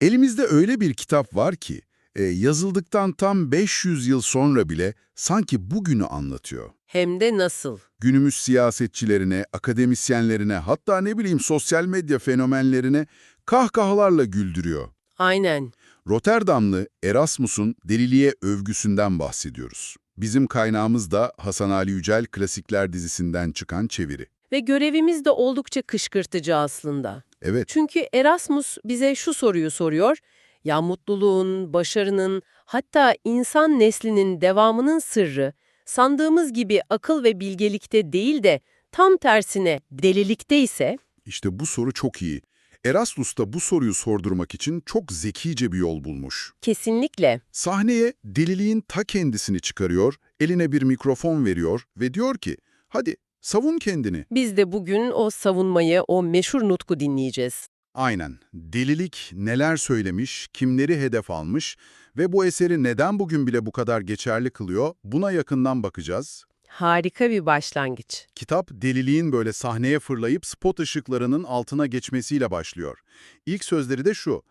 Elimizde öyle bir kitap var ki, e, yazıldıktan tam 500 yıl sonra bile sanki bugünü anlatıyor. Hem de nasıl? Günümüz siyasetçilerine, akademisyenlerine, hatta ne bileyim sosyal medya fenomenlerine kahkahalarla güldürüyor. Aynen. Rotterdamlı Erasmus'un deliliğe övgüsünden bahsediyoruz. Bizim kaynağımız da Hasan Ali Yücel Klasikler dizisinden çıkan çeviri. Ve görevimiz de oldukça kışkırtıcı aslında. Evet, Çünkü Erasmus bize şu soruyu soruyor. Ya mutluluğun, başarının, hatta insan neslinin devamının sırrı sandığımız gibi akıl ve bilgelikte değil de tam tersine delilikte ise işte bu soru çok iyi. Erasmus da bu soruyu sordurmak için çok zekice bir yol bulmuş. kesinlikle Sahneye deliliğin ta kendisini çıkarıyor, eline bir mikrofon veriyor ve diyor ki, hadi savun kendini. biz de bugün o savunmayı, o meşhur nutku dinleyeceğiz. Aynen. Delilik neler söylemiş, kimleri hedef almış ve bu eseri neden bugün bile bu kadar geçerli kılıyor, buna yakından bakacağız. Harika bir başlangıç. Kitap, deliliğin böyle sahneye fırlayıp spot ışıklarının altına geçmesiyle başlıyor. İlk sözleri de şu,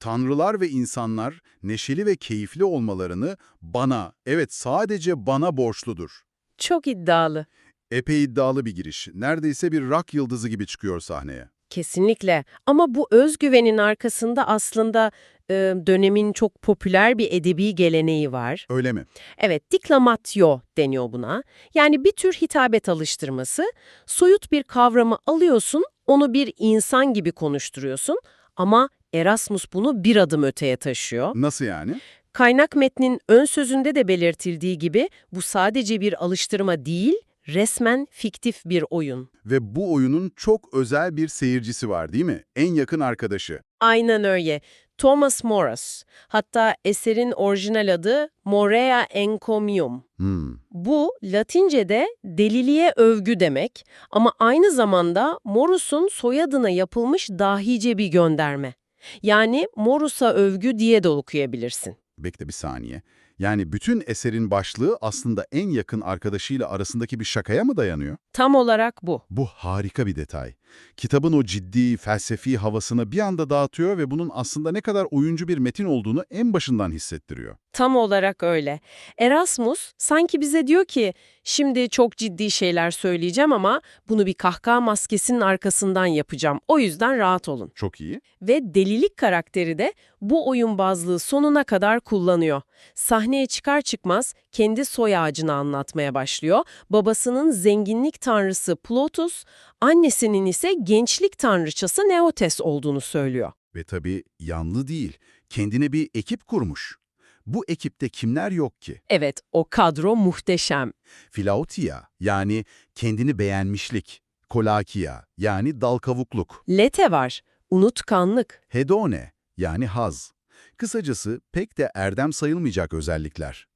Tanrılar ve insanlar neşeli ve keyifli olmalarını bana, evet sadece bana borçludur. Çok iddialı. Epey iddialı bir giriş. Neredeyse bir rock yıldızı gibi çıkıyor sahneye. Kesinlikle. Ama bu özgüvenin arkasında aslında e, dönemin çok popüler bir edebi geleneği var. Öyle mi? Evet, diklamatio deniyor buna. Yani bir tür hitabet alıştırması. Soyut bir kavramı alıyorsun, onu bir insan gibi konuşturuyorsun ama Erasmus bunu bir adım öteye taşıyor. Nasıl yani? Kaynak metnin ön sözünde de belirtildiği gibi bu sadece bir alıştırma değil, resmen fiktif bir oyun. Ve bu oyunun çok özel bir seyircisi var değil mi? En yakın arkadaşı. Aynen öyle. Thomas Morris. Hatta eserin orijinal adı Morea Encomium. Hmm. Bu Latince'de deliliğe övgü demek ama aynı zamanda Morus'un soyadına yapılmış dahice bir gönderme. Yani Morus'a övgü diye de okuyabilirsin. Bekle bir saniye. Yani bütün eserin başlığı aslında en yakın arkadaşıyla arasındaki bir şakaya mı dayanıyor? Tam olarak bu. Bu harika bir detay. Kitabın o ciddi, felsefi havasını bir anda dağıtıyor ve bunun aslında ne kadar oyuncu bir metin olduğunu en başından hissettiriyor. Tam olarak öyle. Erasmus sanki bize diyor ki, şimdi çok ciddi şeyler söyleyeceğim ama bunu bir kahkaha maskesinin arkasından yapacağım. O yüzden rahat olun. Çok iyi. Ve delilik karakteri de bu oyunbazlığı sonuna kadar kullanıyor. Sahneye çıkar çıkmaz kendi soy ağacını anlatmaya başlıyor. Babasının zenginlik tanrısı Plotus, annesinin ise gençlik tanrıçası Neotes olduğunu söylüyor. Ve tabii yanlı değil. Kendine bir ekip kurmuş. Bu ekipte kimler yok ki? Evet, o kadro muhteşem. Filautia yani kendini beğenmişlik. Kolakia yani dal kavukluk. Lete var, unutkanlık. Hedone yani haz. Kısacası pek de erdem sayılmayacak özellikler.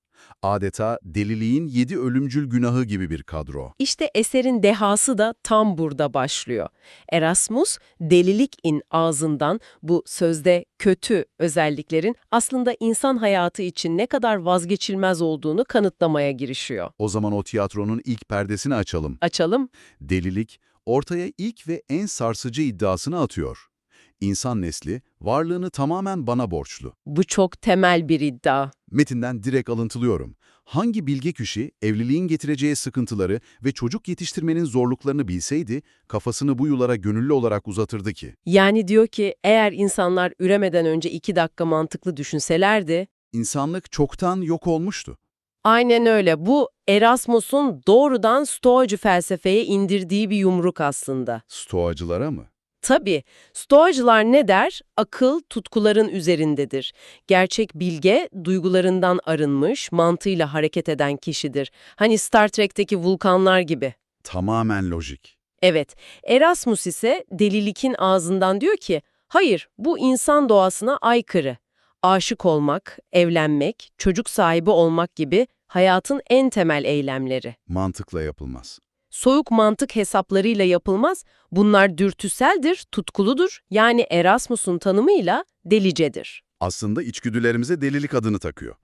Adeta deliliğin yedi ölümcül günahı gibi bir kadro. İşte eserin dehası da tam burada başlıyor. Erasmus, delilik in ağzından bu sözde kötü özelliklerin aslında insan hayatı için ne kadar vazgeçilmez olduğunu kanıtlamaya girişiyor. O zaman o tiyatronun ilk perdesini açalım. Açalım. Delilik ortaya ilk ve en sarsıcı iddiasını atıyor. İnsan nesli varlığını tamamen bana borçlu. Bu çok temel bir iddia. Metinden direkt alıntılıyorum. Hangi bilge kişi evliliğin getireceği sıkıntıları ve çocuk yetiştirmenin zorluklarını bilseydi, kafasını bu yulara gönüllü olarak uzatırdı ki? Yani diyor ki eğer insanlar üremeden önce iki dakika mantıklı düşünselerdi, İnsanlık çoktan yok olmuştu. Aynen öyle. Bu Erasmus'un doğrudan Stoacı felsefeye indirdiği bir yumruk aslında. Stoacılara mı? Tabii, Stoacılar ne der? Akıl tutkuların üzerindedir. Gerçek bilge, duygularından arınmış, mantığıyla hareket eden kişidir. Hani Star Trek'teki vulkanlar gibi. Tamamen lojik. Evet, Erasmus ise delilikin ağzından diyor ki, hayır bu insan doğasına aykırı. Aşık olmak, evlenmek, çocuk sahibi olmak gibi hayatın en temel eylemleri. Mantıkla yapılmaz. Soyuk mantık hesaplarıyla yapılmaz, bunlar dürtüseldir, tutkuludur, yani Erasmus'un tanımıyla delicedir. Aslında içgüdülerimize delilik adını takıyor.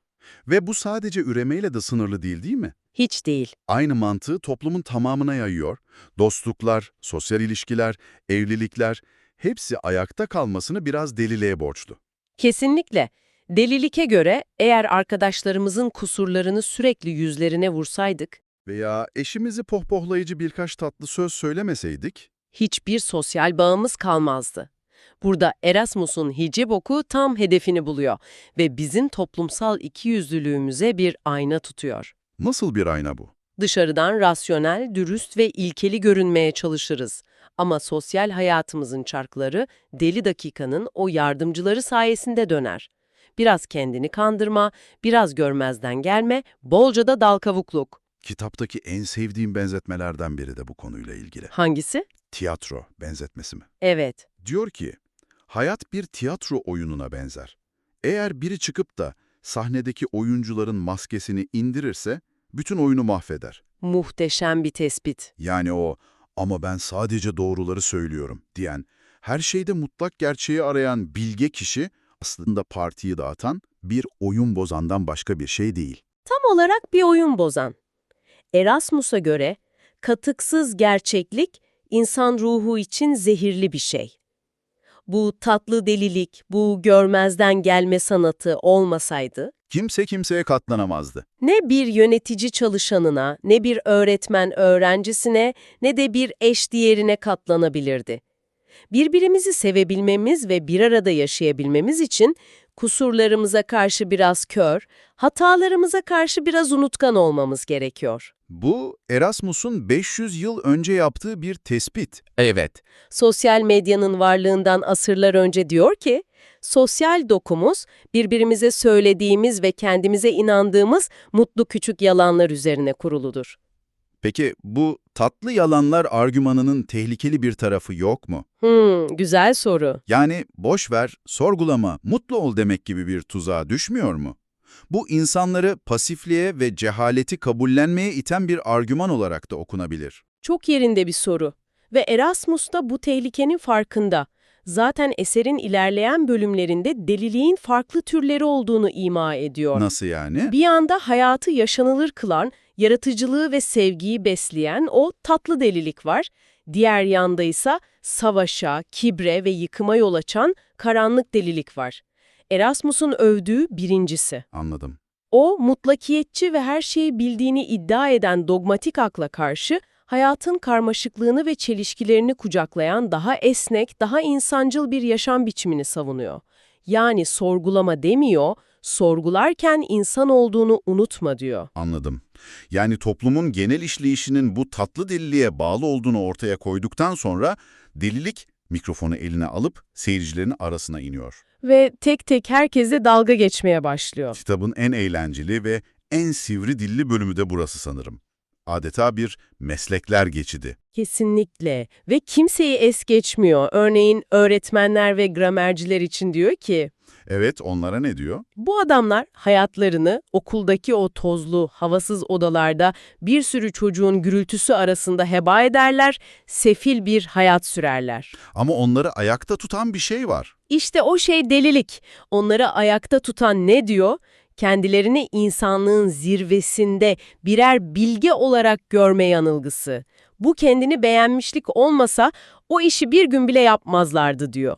Ve bu sadece üremeyle de sınırlı değil değil mi? Hiç değil. Aynı mantığı toplumun tamamına yayıyor. Dostluklar, sosyal ilişkiler, evlilikler hepsi ayakta kalmasını biraz deliliğe borçlu. Kesinlikle. Delilike göre eğer arkadaşlarımızın kusurlarını sürekli yüzlerine vursaydık, Veya eşimizi pohpohlayıcı birkaç tatlı söz söylemeseydik, hiçbir sosyal bağımız kalmazdı. Burada Erasmus'un hicip oku tam hedefini buluyor ve bizim toplumsal ikiyüzlülüğümüze bir ayna tutuyor. nasıl bir ayna bu? Dışarıdan rasyonel, dürüst ve ilkeli görünmeye çalışırız. Ama sosyal hayatımızın çarkları deli dakikanın o yardımcıları sayesinde döner. Biraz kendini kandırma, biraz görmezden gelme, bolca da dal kavukluk. Kitaptaki en sevdiğim benzetmelerden biri de bu konuyla ilgili. Hangisi? Tiyatro benzetmesi mi? Evet. Diyor ki, hayat bir tiyatro oyununa benzer. Eğer biri çıkıp da sahnedeki oyuncuların maskesini indirirse, bütün oyunu mahveder. Muhteşem bir tespit. Yani o, ama ben sadece doğruları söylüyorum diyen, her şeyde mutlak gerçeği arayan bilge kişi, aslında partiyi dağıtan bir oyun bozandan başka bir şey değil. Tam olarak bir oyun bozan. Erasmus'a göre katıksız gerçeklik insan ruhu için zehirli bir şey. Bu tatlı delilik, bu görmezden gelme sanatı olmasaydı, Kimse kimseye katlanamazdı. ne bir yönetici çalışanına, ne bir öğretmen öğrencisine, ne de bir eş diğerine katlanabilirdi. Birbirimizi sevebilmemiz ve bir arada yaşayabilmemiz için kusurlarımıza karşı biraz kör, hatalarımıza karşı biraz unutkan olmamız gerekiyor. Bu, Erasmus'un 500 yıl önce yaptığı bir tespit. Evet, Sosyal medyanın varlığından asırlar önce diyor ki, sosyal dokumuz birbirimize söylediğimiz ve kendimize inandığımız mutlu küçük yalanlar üzerine kuruludur. Peki bu tatlı yalanlar argümanının tehlikeli bir tarafı yok mu? Hmm, güzel soru. Yani boş ver, sorgulama, mutlu ol demek gibi bir tuzağa düşmüyor mu? Bu insanları pasifliğe ve cehaleti kabullenmeye iten bir argüman olarak da okunabilir. Çok yerinde bir soru. Ve Erasmus da bu tehlikenin farkında. Zaten eserin ilerleyen bölümlerinde deliliğin farklı türleri olduğunu ima ediyor. Nasıl yani? Bir yanda hayatı yaşanılır kılan, yaratıcılığı ve sevgiyi besleyen o tatlı delilik var. Diğer yanda ise savaşa, kibre ve yıkıma yol açan karanlık delilik var. Erasmus'un övdüğü birincisi. Anladım. O, mutlakiyetçi ve her şeyi bildiğini iddia eden dogmatik akla karşı, hayatın karmaşıklığını ve çelişkilerini kucaklayan daha esnek, daha insancıl bir yaşam biçimini savunuyor. Yani sorgulama demiyor, sorgularken insan olduğunu unutma diyor. Anladım. Yani toplumun genel işleyişinin bu tatlı deliliğe bağlı olduğunu ortaya koyduktan sonra delilik mikrofonu eline alıp seyircilerin arasına iniyor. Ve tek tek herkese dalga geçmeye başlıyor. Kitabın en eğlenceli ve en sivri dilli bölümü de burası sanırım. Adeta bir meslekler geçidi. Kesinlikle. Ve kimseyi es geçmiyor. Örneğin öğretmenler ve gramerciler için diyor ki, Evet, onlara ne diyor? Bu adamlar hayatlarını okuldaki o tozlu, havasız odalarda bir sürü çocuğun gürültüsü arasında heba ederler, sefil bir hayat sürerler. Ama onları ayakta tutan bir şey var. İşte o şey delilik. Onları ayakta tutan ne diyor? Kendilerini insanlığın zirvesinde birer bilge olarak görme yanılgısı. Bu kendini beğenmişlik olmasa o işi bir gün bile yapmazlardı diyor.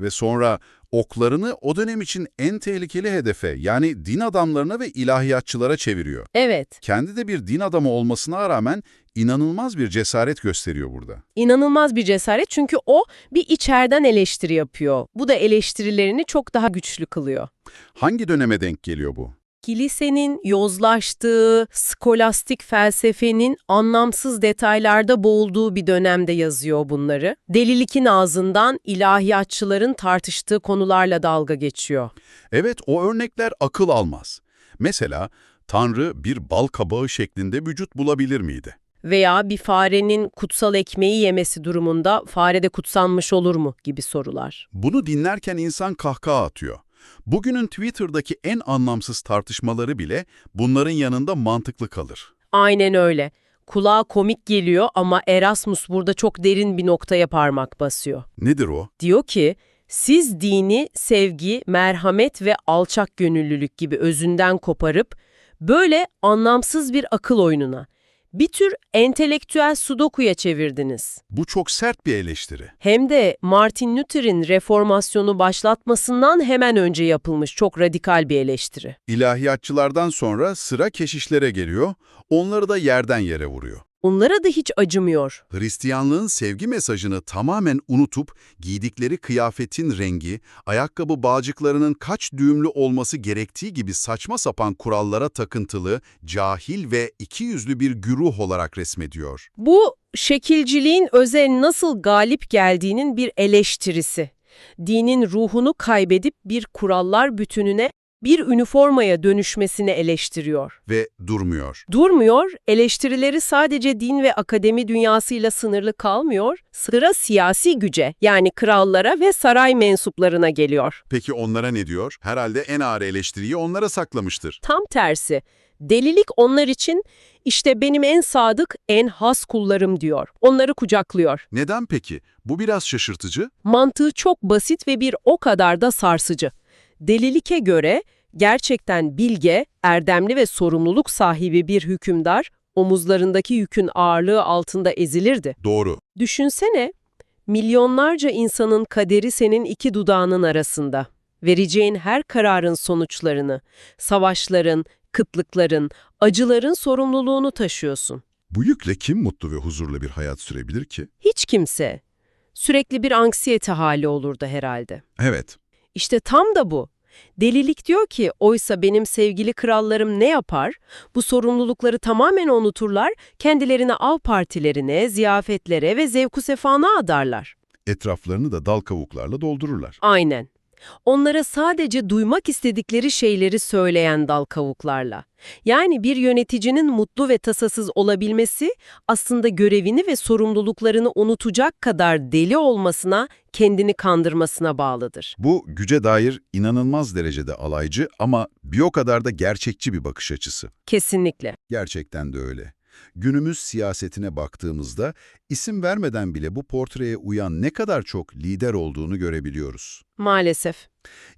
Ve sonra oklarını o dönem için en tehlikeli hedefe yani din adamlarına ve ilahiyatçılara çeviriyor. Evet, Kendi de bir din adamı olmasına rağmen inanılmaz bir cesaret gösteriyor burada. inanılmaz bir cesaret çünkü o bir içeriden eleştiri yapıyor. Bu da eleştirilerini çok daha güçlü kılıyor. Hangi döneme denk geliyor bu? Kilisenin yozlaştığı, skolastik felsefenin anlamsız detaylarda boğulduğu bir dönemde yazıyor bunları. Delilikin ağzından ilahiyatçıların tartıştığı konularla dalga geçiyor. Evet, o örnekler akıl almaz. Mesela Tanrı bir bal kabağı şeklinde vücut bulabilir miydi? Veya bir farenin kutsal ekmeği yemesi durumunda fare de kutsanmış olur mu gibi sorular. Bunu dinlerken insan kahkaha atıyor. Bugünün Twitter'daki en anlamsız tartışmaları bile bunların yanında mantıklı kalır. Aynen öyle. Kulağa komik geliyor ama Erasmus burada çok derin bir noktaya parmak basıyor. Nedir o? Diyor ki, siz dini sevgi, merhamet ve alçak gönüllülük gibi özünden koparıp böyle anlamsız bir akıl oyununa, Bir tür entelektüel sudokuya çevirdiniz. Bu çok sert bir eleştiri. Hem de Martin Luther'in reformasyonu başlatmasından hemen önce yapılmış çok radikal bir eleştiri. İlahiyatçılardan sonra sıra keşişlere geliyor, onları da yerden yere vuruyor. Onlara da hiç acımıyor. Hristiyanlığın sevgi mesajını tamamen unutup giydikleri kıyafetin rengi, ayakkabı bağcıklarının kaç düğümlü olması gerektiği gibi saçma sapan kurallara takıntılı, cahil ve ikiyüzlü bir güruh olarak resmediyor. Bu şekilciliğin öze nasıl galip geldiğinin bir eleştirisi. Dinin ruhunu kaybedip bir kurallar bütününe, bir üniformaya dönüşmesini eleştiriyor. Ve durmuyor. Durmuyor, eleştirileri sadece din ve akademi dünyasıyla sınırlı kalmıyor, sıra siyasi güce yani krallara ve saray mensuplarına geliyor. Peki onlara ne diyor? Herhalde en ağır eleştiriyi onlara saklamıştır. Tam tersi, delilik onlar için işte benim en sadık, en has kullarım diyor. Onları kucaklıyor. Neden peki? Bu biraz şaşırtıcı. Mantığı çok basit ve bir o kadar da sarsıcı. Delilike göre gerçekten bilge, erdemli ve sorumluluk sahibi bir hükümdar omuzlarındaki yükün ağırlığı altında ezilirdi. Doğru. Düşünsene, milyonlarca insanın kaderi senin iki dudağının arasında. Vereceğin her kararın sonuçlarını, savaşların, kıtlıkların, acıların sorumluluğunu taşıyorsun. Bu yükle kim mutlu ve huzurlu bir hayat sürebilir ki? Hiç kimse. Sürekli bir anksiyete hali olurdu herhalde. Evet. İşte tam da bu. Delilik diyor ki, oysa benim sevgili krallarım ne yapar? Bu sorumlulukları tamamen unuturlar, kendilerine av partilerine, ziyafetlere ve zevku sefana adarlar. Etraflarını da dal kavuklarla doldururlar. Aynen. Onlara sadece duymak istedikleri şeyleri söyleyen dal kavuklarla. Yani bir yöneticinin mutlu ve tasasız olabilmesi aslında görevini ve sorumluluklarını unutacak kadar deli olmasına, kendini kandırmasına bağlıdır. Bu güce dair inanılmaz derecede alaycı ama bir o kadar da gerçekçi bir bakış açısı. Kesinlikle. Gerçekten de öyle. Günümüz siyasetine baktığımızda isim vermeden bile bu portreye uyan ne kadar çok lider olduğunu görebiliyoruz. Maalesef.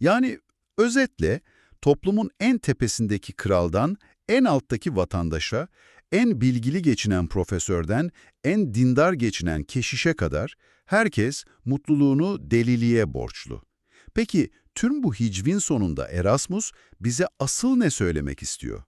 Yani özetle toplumun en tepesindeki kraldan en alttaki vatandaşa, en bilgili geçinen profesörden en dindar geçinen keşişe kadar herkes mutluluğunu deliliğe borçlu. Peki tüm bu hicvin sonunda Erasmus bize asıl ne söylemek istiyor?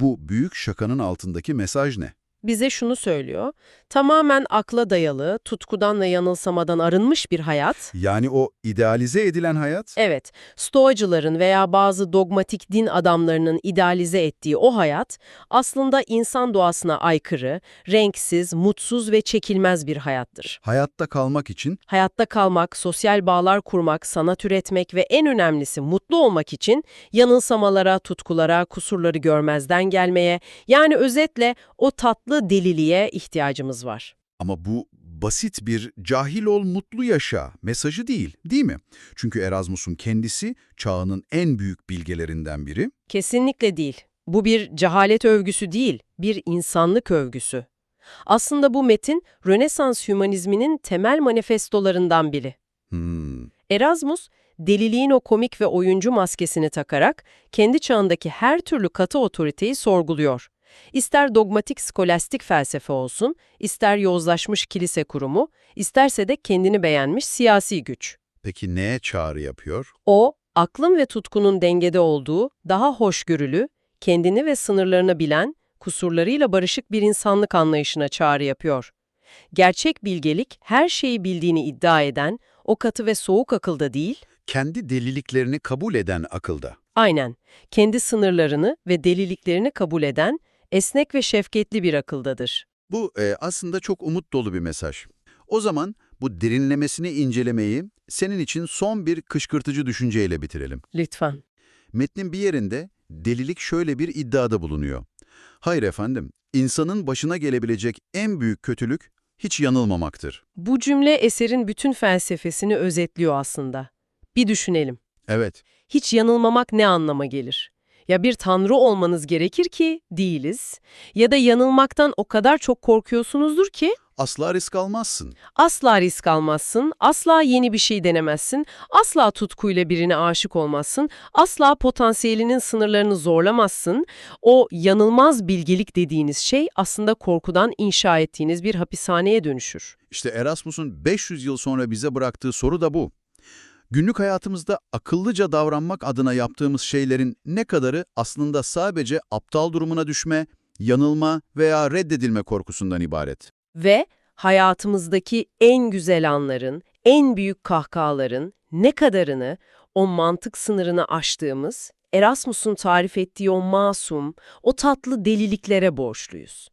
Bu büyük şakanın altındaki mesaj ne? Bize şunu söylüyor, tamamen akla dayalı, tutkudan ve yanılsamadan arınmış bir hayat, Yani o idealize edilen hayat? evet, stoacıların veya bazı dogmatik din adamlarının idealize ettiği o hayat, aslında insan doğasına aykırı, renksiz, mutsuz ve çekilmez bir hayattır. Hayatta kalmak için Hayatta kalmak, sosyal bağlar kurmak, sanat üretmek ve en önemlisi mutlu olmak için yanılsamalara, tutkulara, kusurları görmezden gelmeye, yani özetle o tatlı deliliğe ihtiyacımız var. Ama bu basit bir cahil ol mutlu yaşa mesajı değil, değil mi? Çünkü Erasmus'un kendisi çağının en büyük bilgelerinden biri. Kesinlikle değil. Bu bir cehalet övgüsü değil, bir insanlık övgüsü. Aslında bu metin, Rönesans hümanizminin temel manifestolarından biri. Hmm, Erasmus, deliliğin o komik ve oyuncu maskesini takarak kendi çağındaki her türlü katı otoriteyi sorguluyor. İster dogmatik skolastik felsefe olsun, ister yozlaşmış kilise kurumu, isterse de kendini beğenmiş siyasi güç. Peki neye çağrı yapıyor? O, aklın ve tutkunun dengede olduğu, daha hoşgörülü, kendini ve sınırlarını bilen, kusurlarıyla barışık bir insanlık anlayışına çağrı yapıyor. Gerçek bilgelik, her şeyi bildiğini iddia eden, o katı ve soğuk akılda değil, Kendi deliliklerini kabul eden akılda. aynen, kendi sınırlarını ve deliliklerini kabul eden, esnek ve şefketli bir akıldadır. Bu e, aslında çok umut dolu bir mesaj. O zaman bu derinlemesini incelemeyi senin için son bir kışkırtıcı düşünceyle bitirelim. Lütfen. Metnin bir yerinde delilik şöyle bir iddiada bulunuyor. Hayır efendim, insanın başına gelebilecek en büyük kötülük hiç yanılmamaktır. Bu cümle eserin bütün felsefesini özetliyor aslında. Bir düşünelim. Evet, Hiç yanılmamak ne anlama gelir? Ya bir tanrı olmanız gerekir ki değiliz ya da yanılmaktan o kadar çok korkuyorsunuzdur ki asla risk almazsın. Asla risk almazsın, asla yeni bir şey denemezsin, asla tutkuyla birine aşık olmazsın, asla potansiyelinin sınırlarını zorlamazsın. O yanılmaz bilgelik dediğiniz şey aslında korkudan inşa ettiğiniz bir hapishaneye dönüşür. İşte Erasmus'un 500 yıl sonra bize bıraktığı soru da bu. Günlük hayatımızda akıllıca davranmak adına yaptığımız şeylerin ne kadarı aslında sadece aptal durumuna düşme, yanılma veya reddedilme korkusundan ibaret? Ve hayatımızdaki en güzel anların, en büyük kahkahaların ne kadarını o mantık sınırını aştığımız, Erasmus'un tarif ettiği o masum, o tatlı deliliklere borçluyuz.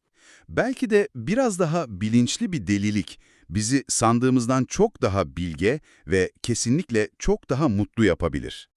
Belki de biraz daha bilinçli bir delilik bizi sandığımızdan çok daha bilge ve kesinlikle çok daha mutlu yapabilir.